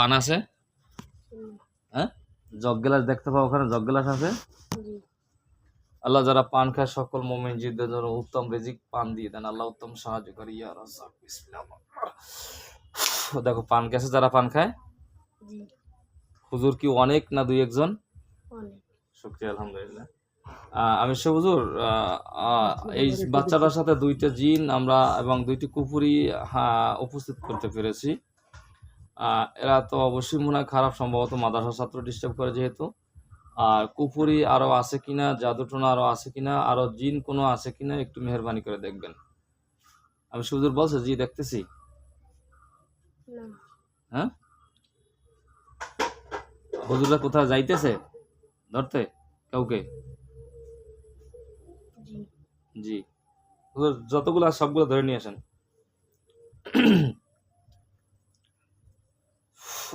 পান আছে? হ্যাঁ? জগ গ্লাস দেখতে পাও ওখানে? জগ গ্লাস আছে? আল্লাহ যারা পান খায় সকল মোমেন জিদের জন্য উত্তম রেজিক পান দিয়ে দেন। আল্লাহ উত্তম সাহায্য করে। ইয়া রাজ্জাক বিসমিল্লাহ। দেখো পান গেছে যারা পান খায়? জি। হুজুর কি অনেক না দুই একজন? অনেক। শুক্রিয়া আলহামদুলিল্লাহ। আমি সে হুজুর আহ, এই বাচ্চাটার সাথে দুইটা জিন আমরা এবং দুইটি কুপুরি হ্যাঁ, উপস্থিত করতে পেরেছি। এরা তো অবশ্যই মনে হয় খারাপ সম্ভবত মাদ্রাসা ছাত্র ডিস্টার্ব করে যেহেতু। আর কুপুরি আরও আছে কিনা জাদুটনা আরও আছে কিনা আরও জিন কোনো আছে কিনা একটু মেহরবানি করে দেখবেন। আমি সে হুজুর বলছে জি দেখতেছি। হ্যাঁ? হুজুররা কোথায় যাইতেছে? ধরতে? কাউকে? জি। জি। হুজুর যতগুলো সবগুলো ধরে নিয়ে আসেন।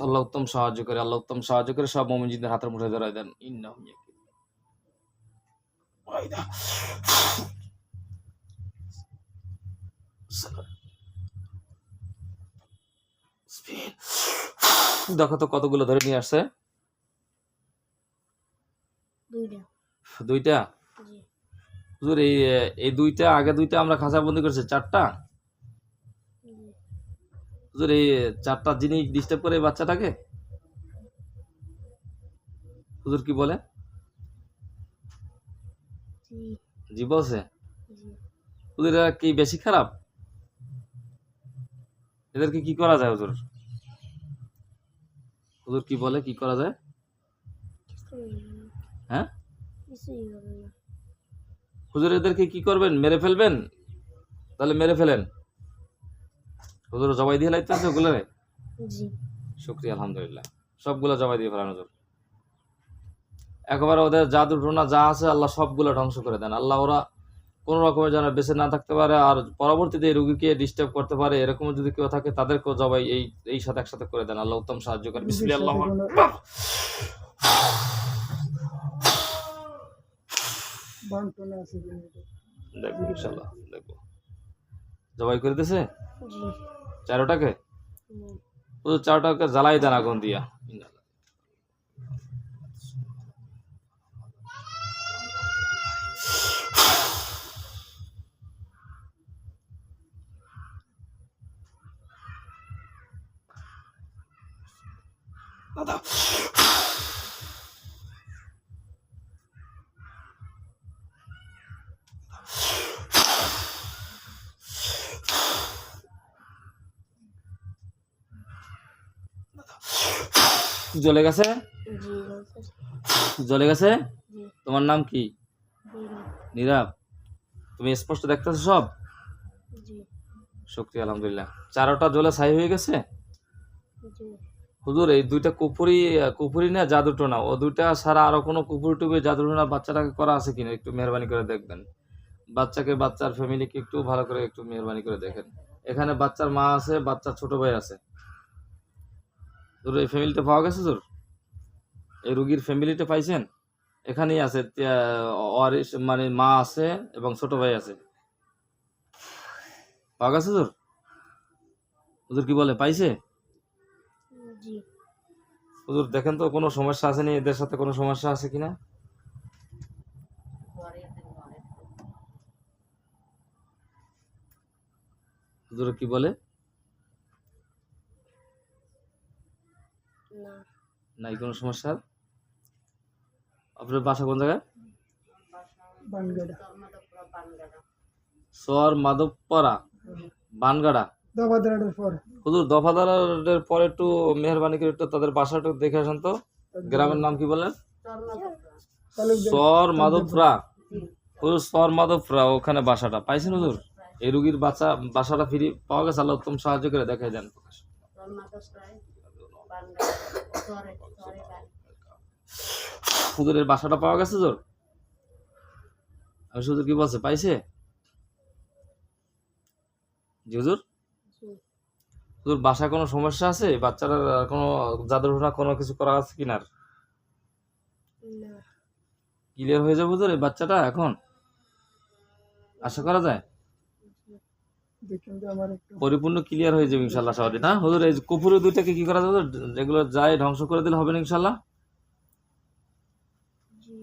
আল্লাহ উত্তম সাহায্য করে আল্লাহ উত্তম সাহায্য করে সব মোমিনজিদের হাতের মুঠে ধরাই দেন। দেখো তো কতগুলো ধরে নিয়ে আসছে। দুইটা। হুজুর এই এই দুইটা আগে দুইটা আমরা খাঁচা বন্দি করছি চারটা? হুজুর এই চারটা জিনিস ডিস্টার্ব করে বাচ্চাটাকে? হুজুর কি বলে? জি। জি বলছে? হুজুর এরা কি বেশি খারাপ? এদেরকে কি করা যায় হুজুর? হুজুর কি বলে কি করা যায়? হ্যাঁ? হুজুর এদেরকে কি করবেন? মেরে ফেলবেন? তাহলে মেরে ফেলেন। হুজুর জবাই দিয়ে লাইতেছে ওগুলো জি। শুক্রিয়া আলহামদুলিল্লাহ। সবগুলো জবাই দিয়ে ফেলান হুজুর। একবার ওদের জাদু টোনা যা আছে আল্লাহ সবগুলো ধ্বংস করে দেন। আল্লাহ ওরা কোনো রকমের যেন বেঁচে না থাকতে পারে আর পরবর্তীতে এই রুগীকে ডিস্টার্ব করতে পারে এরকম যদি কেউ থাকে তাদেরকেও জবাই এই এই সাথে একসাথে করে দেন। আল্লাহ উত্তম সাহায্য করে। বিসমিল্লাহ আল্লাহু। দেখব ইনশাল্লাহ দেখব। জবাই করে দিছে? জি। চারোটাকে হুম। শুধু চারোটাকে জ্বালাই দেন আগুন দিয়া দাদা জ্বলে গেছে? জ্বলে গেছে। তোমার নাম কি? নীরব। তুমি স্পষ্ট দেখতেছো সব? শুক্রিয়া আলহামদুলিল্লাহ। চারোটা জ্বলে ছাই হয়ে গেছে? হুজুর এই দুইটা কুপুরি কুপুরি না জাদুটোনা ও দুইটা ছাড়া আরও কোনো কুপুরি টুপি জাদুটোনা বাচ্চাটাকে করা আছে কিনা? একটু মেহরবানি করে দেখবেন। বাচ্চাকে বাচ্চার ফ্যামিলিকে একটু ভালো করে একটু মেহরবানি করে দেখেন। এখানে বাচ্চার মা আছে বাচ্চার ছোট ভাই আছে। তোর এই ফ্যামিলিটা পাওয়া গেছে তোর? এই রুগীর ফ্যামিলিটা পাইছেন? এখানেই আছে মানে মা আছে এবং ছোট ভাই আছে। পাওয়া গেছে তোর? ওদের কি বলে পাইছে? হুজুর দেখেন তো কোনো সমস্যা আছে নি? এদের সাথে কোনো সমস্যা আছে কিনা? হুজুর কি বলে না নাই কোনো সমস্যা? আপনার বাসা কোন জায়গায়? সর মাধবপাড়া। বানগাড়া? হুজুর দফাদারের পরে একটু মেহরবানি করে একটু তাদের বাসাটা দেখে আসেন তো। গ্রামের নাম কি বলেন সর মাধবপুরা। হুজুর সর মাধবপুরা ওখানে বাসাটা। পাইছেন হুজুর? এই রুগীর বাচ্চা বাসাটা ফিরি পাওয়া গেছে আল্লাহ উত্তম সাহায্য করে দেখাই দেন। হুজুরের বাসাটা পাওয়া গেছে তোর আমি হুজুর কি বলছে? পাইছে? জি হুজুর? জি। তোর বাসায় কোনো সমস্যা আছে? বাচ্চারা কোনো জাদুর ঘটনা কোনো কিছু করা আছে কিনার না। ক্লিয়ার হয়ে যাবে তোর বাচ্চাটা এখন? আশা করা যায়? পরিপূর্ণ ক্লিয়ার হয়ে যাবে ইনশাল্লাহ সহজে না? হুজুর এই যে কুপুরের দুইটাকে কি করা যাবে? যেগুলো যায় ধ্বংস করে দিলে হবে না ইনশাল্লাহ জি।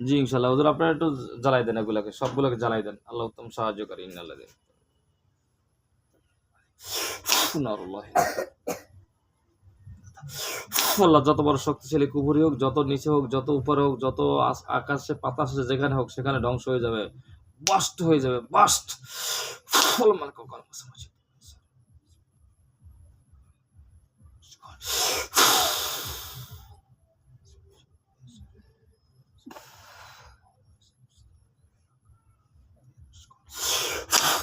জি ইনশাল্লাহ হুজুর আপনারা একটু জ্বালাই দেন এগুলাকে সবগুলোকে জ্বালাই দেন। আল্লাহ উত্তম সাহায্য করে ইন্নাল্লাহ। দেন আল্লাহ যত বড় শক্তিশালী কুপুরি হোক যত নিচে হোক যত উপরে হোক যত আকাশে বাতাসে যেখানে হোক সেখানে ধ্বংস হয়ে যাবে। বাস্ট হয়ে যাবে বাস্ট।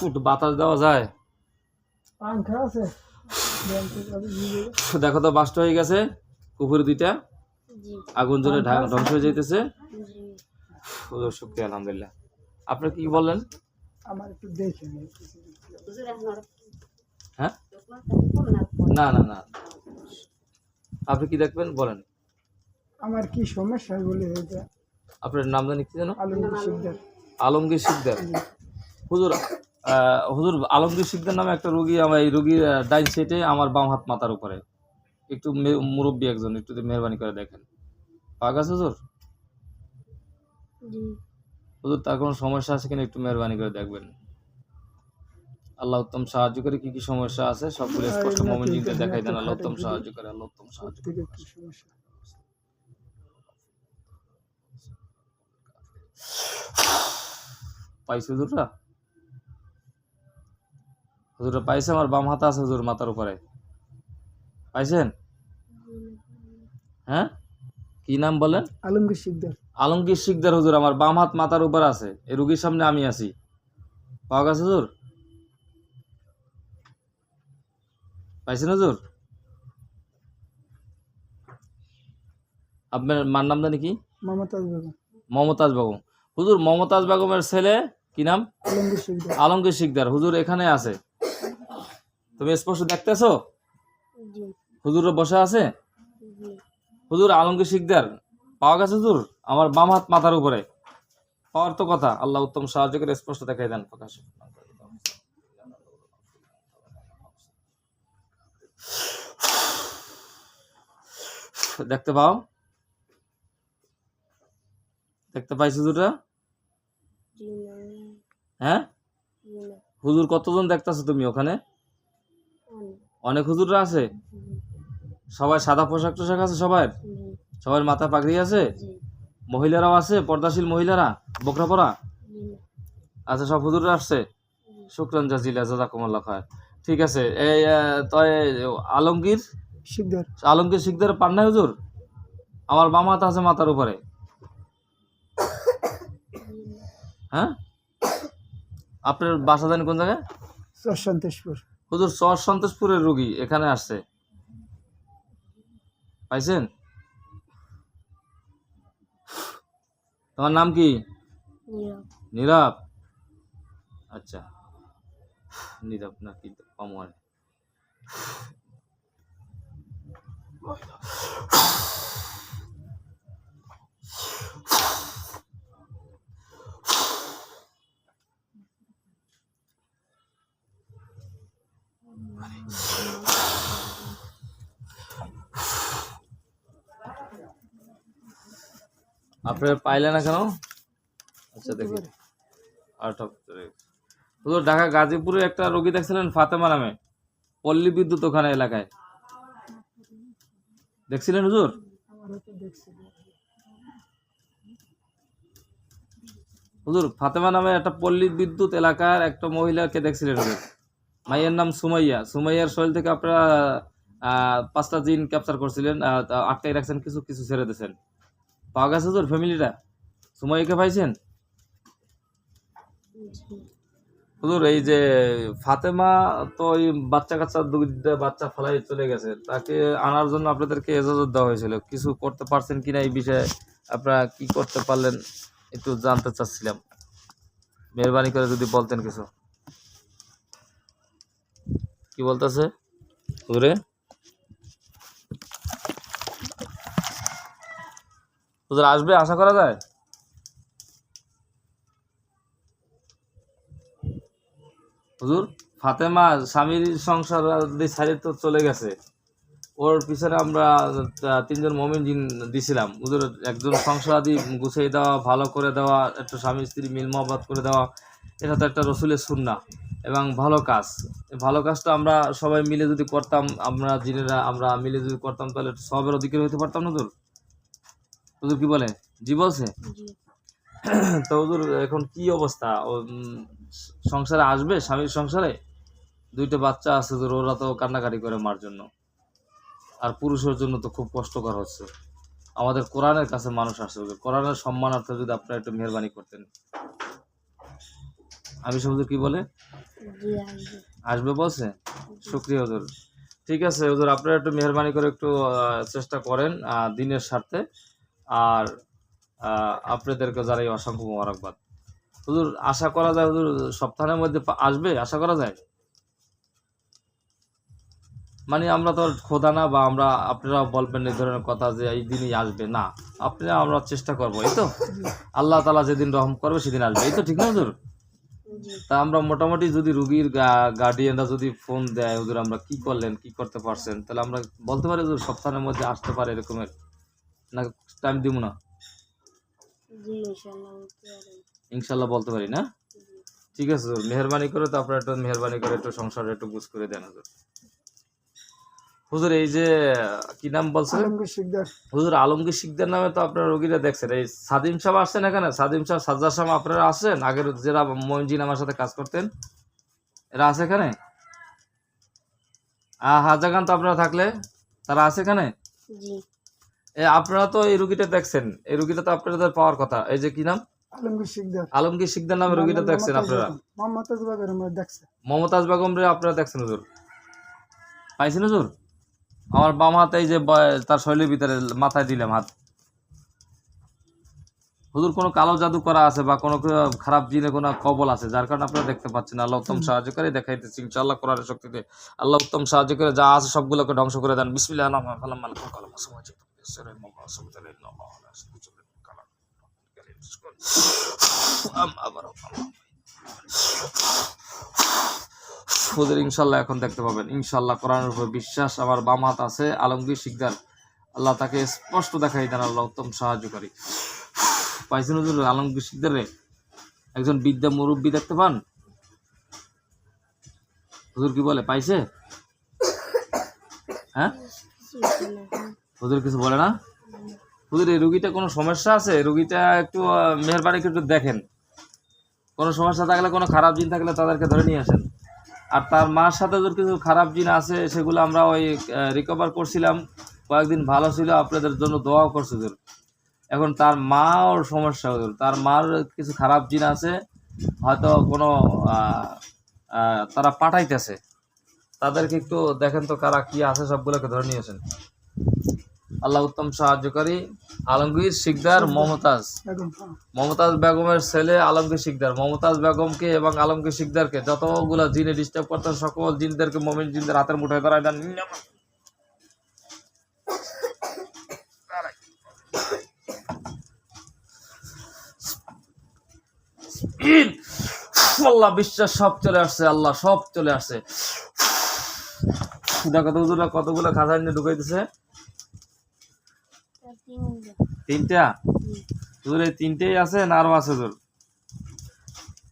একটু বাতাস দেওয়া যায়। পাংখা আছে। দেখো তো বাস্ট হয়ে গেছে কুপুরি দুইটা। আগুন জ্বলে ধ্বংস হয়ে যাইতেছে। শুক্রিয়া আলহামদুলিল্লাহ। আপনি কি বললেন আমার একটু দেখে হ্যাঁ? না না না। আপনি কি দেখবেন? বলেন। আমার কি সমস্যা বলে আপনার নাম জানি কি যেন? আলমগীর সিকদার আলমগীর শিকদার। হুজুর হুজুর আলমগীর শিকদার নামে একটা রুগী আমার এই রুগীর ডাইন সাইডে আমার বাম হাত মাথার উপরে। একটু মুরব্বী একজন একটু মেহরবানি করে দেখেন। পাক আছে হুজুর? জি। হুজুর তার কোনো সমস্যা আছে কিনা একটু মেহরবানি করে দেখবেন। আল্লাহ উত্তম সাহায্য করে কি কি সমস্যা আছে সবগুলো স্পষ্ট মোমিনকে দেখাই দেন আল্লাহ উত্তম সাহায্য করে আল্লাহ উত্তম সাহায্য করে। পাইছে হুজুররা? হুজুররা পাইছে? আমার বাম হাতে আছে হুজুর মাথার উপরে। পাইছেন? হ্যাঁ? কি নাম বলেন? আলমগীর সিকদার আলমগীর শিকদার হুজুর আমার বাম হাত মাথার উপর আছে এই রুগীর সামনে আমি আছি। পাওয়া গেছে হুজুর? পাইছেন হুজুর? আপনার মার নাম জানি কি? মমতাজ বেগম। মমতাজ বেগম। হুজুর মমতাজ বেগমের ছেলে কি নাম? আলমগীর সিকদার আলমগীর শিকদার হুজুর এখানে আছে। তুমি স্পষ্ট দেখতেছো? হুজুর বসে আছে? হুজুর আলমগীর শিকদার পাওয়া গেছে হুজুর? আমার বাম হাত মাথার উপরে। পাওয়ার তো কথা। আল্লাহ উত্তম সাহায্য করে স্পষ্ট দেখাই দেন। প্রকাশ দেখতে পাও? দেখতে পাইছি হুজুররা? হ্যাঁ? হুজুর কতজন দেখতেছো তুমি ওখানে? অনেক। হুজুররা আছে? সবাই সাদা পোশাক টোশাক আছে সবার? সবার মাথা পাগড়ি আছে? মহিলারাও আছে? পর্দাশীল মহিলারা? বকরা পরা? আচ্ছা সব হুজুররা আসছে? শুক্রান জাজিলা জাজাকুমুল্লাহ খায় ঠিক আছে এই তয় আলমগীর? সিকদার আলমগীর শিকদার পান নাই হুজুর? আমার বাম হাত আছে মাথার উপরে। হ্যাঁ? আপনার বাসা জানি কোন জায়গায়? চর সন্তোষপুর। হুজুর চর সন্তোষপুরের রুগী এখানে আসছে। পাইছেন? তোমার নাম কি নীরব নীরব আচ্ছা নীরব না কি কমল আপনার পাইলে না কেন? আচ্ছা দেখি। আউট অফ ঢাকা গাজীপুরে একটা রোগী দেখছিলেন ফাতেমা নামে। পল্লী বিদ্যুৎ ওখানে এলাকায়। দেখছিলেন হুজুর? তো হুজুর ফাতেমা নামে একটা পল্লী বিদ্যুৎ এলাকার একটা মহিলাকে দেখছিলেন হুজুর। মাইয়ের নাম সুমাইয়া। সুমাইয়ার শরীর থেকে আপনারা আহ, পাঁচটা জিন ক্যাপচার করছিলেন আটকাই রাখছেন কিছু কিছু ছেড়ে দিয়েছেন। পাওয়া গেছে হুজুর ফ্যামিলিটা? সুমাইয়াকে পাইছেন? হুজুর এই যে ফাতেমা তো ওই বাচ্চা কাচ্চা দুইটা বাচ্চা ফেলাই চলে গেছে। তাকে আনার জন্য আপনাদেরকে এজাজত দেওয়া হয়েছিল। কিছু করতে পারছেন কিনা এই বিষয়ে আপনারা কি করতে পারলেন একটু জানতে চাচ্ছিলাম। মেহরবানি করে যদি বলতেন কিছু। কি বলতেছে? হুজুরে? হুজুর আসবে, আশা করা যায়? হুজুর, ফাতেমা স্বামীর সংসার সাইডে তো চলে গেছে। ওর পিছনে আমরা তিনজন মমিন জিন দিছিলাম। হুজুর, একজন সংসার আদি গুছিয়ে দেওয়া, ভালো করে দেওয়া, একটু স্বামী স্ত্রী মিল মহব্বত করে দেওয়া, এটা তো একটা রসুলের সুন্না এবং ভালো কাজ। ভালো কাজটা আমরা সবাই মিলে যদি করতাম, আমরা জিনেরা, আমরা মিলে যদি করতাম, তাহলে সবের অধিকারী হতে পারতাম না হুজুর? হুজুর কি বলে? জি বলছে? তো হুজুর এখন কি অবস্থা? সংসারে আসবে স্বামীর সংসারে? দুইটা বাচ্চা আছে হুজুর ওরা তো কান্নাকাটি করে মার জন্য। আর পুরুষের জন্য তো খুব কষ্টকর হচ্ছে। আমাদের কোরআনের কাছে মানুষ আসছে হুজুর। কোরআনের সম্মানার্থে যদি আপনারা একটু মেহরবানি করতেন। আমি হুজুর কি বলে? আসবে। বলছে? শুক্রিয়া হুজুর। ঠিক আছে হুজুর আপনারা একটু মেহরবানি করে একটু চেষ্টা করেন দিনের স্বার্থে। আর আপনাদেরকে জানাই অসংখ্য মোবারকবাদ। হুজুর আশা করা যায় হুজুর সপ্তাহের মধ্যে আসবে? আশা করা যায়? মানে আমরা তো খোদা না বা আমরা আপনারা বলবেন এই ধরনের কথা যে এই দিনই আসবে। না আপনারা আমরা চেষ্টা করব এই তো? আল্লাহ তালা যেদিন রহম করবে সেদিন আসবে এই তো ঠিক না হুজুর? তা আমরা মোটামুটি যদি রুগীর গার্ডিয়ানরা যদি ফোন দেয় হুজুর আমরা কি করলেন কি করতে পারছেন? তাহলে আমরা বলতে পারি হুজুর সপ্তাহের মধ্যে আসতে পারে এরকমের। না টাইম দিব না? ইনশাল্লাহ বলতে পারি। না? ঠিক আছে হুজুর মেহরবানি করে তো আপনারা একটু মেহরবানি করে একটু সংসারে একটু বুঝ করে দেন হুজুর হুজুর এই যে কি নাম বলছেন আলমগীর শিকদার। হুজুর আলমগীর শিকদার নামে তো আপনার রোগীরা দেখছেন। এই সাদিম সাহেব আসছেন এখানে? সাদিম সাহেব সাজ্জাদ সাহেব আপনারা আসছেন? আগের যারা মইনজিন আমার সাথে কাজ করতেন এরা আছে এখানে? আহ হাজাগান তো আপনারা থাকলে। তারা আছে এখানে? আপনারা তো এই রুগীটা দেখছেন। এই রুগীটা তো আপনাদের পাওয়ার কথা। এই যে কি নাম? আলমগীর শিকদার। আলমগীর শিকদার নামে রুগীটা দেখছেন আপনারা? মমতাজ বেগম রে আপনারা দেখছেন হুজুর? পাইছেন হুজুর? আমার বাম হাতে এই যে তার শৈলীর ভিতরে মাথায় দিলাম হাত। হুজুর কোনো কালো জাদু করা আছে বা কোনো খারাপ জিনে কোনো কবল আছে যার কারণে আপনারা দেখতে পাচ্ছেন। আল্লাহ উত্তম সাহায্য করে দেখাইতেছি ইনশাআল্লাহ কোরআনের শক্তিতে। আল্লাহ উত্তম সাহায্য করে যা আছে সবগুলোকে ধ্বংস করে দেন। বিসমিল্লাহ রহমান হুজুর ইনশাল্লাহ এখন দেখতে পাবেন। ইনশাল্লাহ কোরআনের উপর বিশ্বাস আমার বাম হাত আছে, আলমগীর শিকদার। আল্লাহ তাকে স্পষ্ট দেখাই দেন, আল্লাহ উত্তম সাহায্যকারী। পাইছেন আলমগীর শিকদার একজন বিদ্যা মুরব্বী দেখতে পান? হুজুর কি বলে, পাইছে? হ্যাঁ? হুজুর কিছু বলে না? হুজুর এই রুগীটা কোনো সমস্যা আছে? রুগীটা একটু মেহরবানি একটু দেখেন। কোনো সমস্যা থাকলে, কোনো খারাপ জিন থাকলে তাদেরকে ধরে নিয়ে আসেন। আর তার মার সাথে যদি কিছু খারাপ জিন আছে, সেগুলো আমরা ওই রিকভার করছিলাম। কয়েকদিন ভালো ছিল, আপনাদের জন্য দোয়াও করছে হুজুর এখন তার মা ওর সমস্যা হুজুর তার মার কিছু খারাপ জিন আছে, হয়তো কোনো তারা পাঠাইতেছে। তাদেরকে একটু দেখেন তো কারা কি আছে, সবগুলোকে ধরে নিয়ে আসেন। আল্লাহ উত্তম সাহায্যকারী আলমগীর শিকদার মমতাজ। মমতাজ বেগমের ছেলে আলমগীর শিকদার। মমতাজ বেগমকে এবং আলমগীর শিকদারকে যতগুলো জিনে ডিস্টার্ব করতেন সকল জিনদেরকে মমিন জিনদের হাতের মুঠোয় ধরায় দেন। আল্লাহ বিশ্বাস সব চলে আসছে আল্লাহ সব চলে আসছে। দেখো তো কতগুলো খাঁচা নিয়ে ঢুকাইতেছে। তিনটা। তিনটা? এই তিনটেই আছে না আরও আছে হুজুর?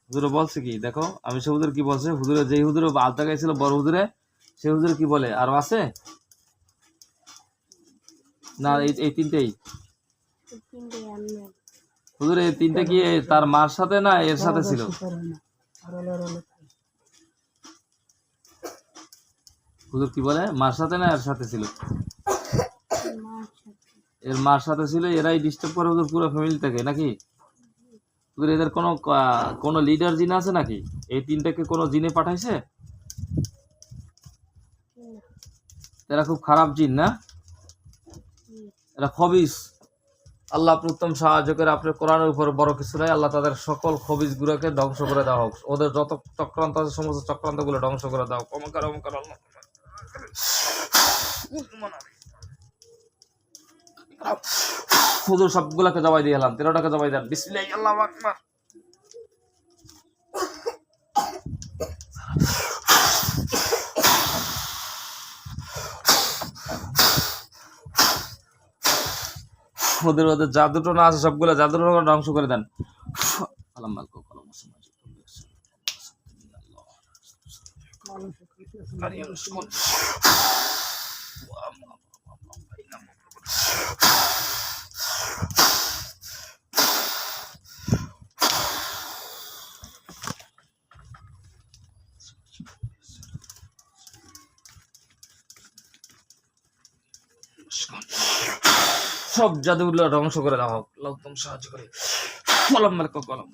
হুজুরে বলছে কি দেখো আমি সে হুজুর কি বলছে? হুজুরে যেই হুজুরে আলতা গাইছিল বড় হুজুরে সে হুজুরে কি বলে? আরও আছে? না এই এই তিনটেই। হুজুর এই তিনটে কি তার মার সাথে না এর সাথে ছিল। হুজুর কি বলে? মার সাথে না এর সাথে ছিল? এর মার সাথে ছিল, এরাই ডিস্টার্ব করে ওদের পুরো ফ্যামিলি থেকে নাকি? হুজুর এদের কোনো কোনো লিডার জিন আছে নাকি? এই তিনটাকে কোনো জিনে পাঠাইছে? এরা খুব খারাপ জিন না? এরা খবিস। আল্লাহ আপনি সাহায্য করে আপনার কোরআনের উপর বড় কিছু নাই, আল্লাহ তাদের সকল খবিস গুলোকে ধ্বংস করে দেওয়া হোক। ওদের যত চক্রান্ত আছে, সমস্ত চক্রান্তগুলো ধ্বংস করে দেওয়া হোক। কমকার অমকার, আল্লাহ। হুজুর সবগুলোকে জবাই দিয়ে এলাম তেরোটাকে জবাই দেন। বিসমিল্লাহ আল্লাহু আকবার ওদের ওদের না আছে সবগুলো যা ধ্বংস করে দেন। সব জাদুগুলো ধ্বংস করে দেওয়া হোক লোকদম সাহায্য করে। কলম কলম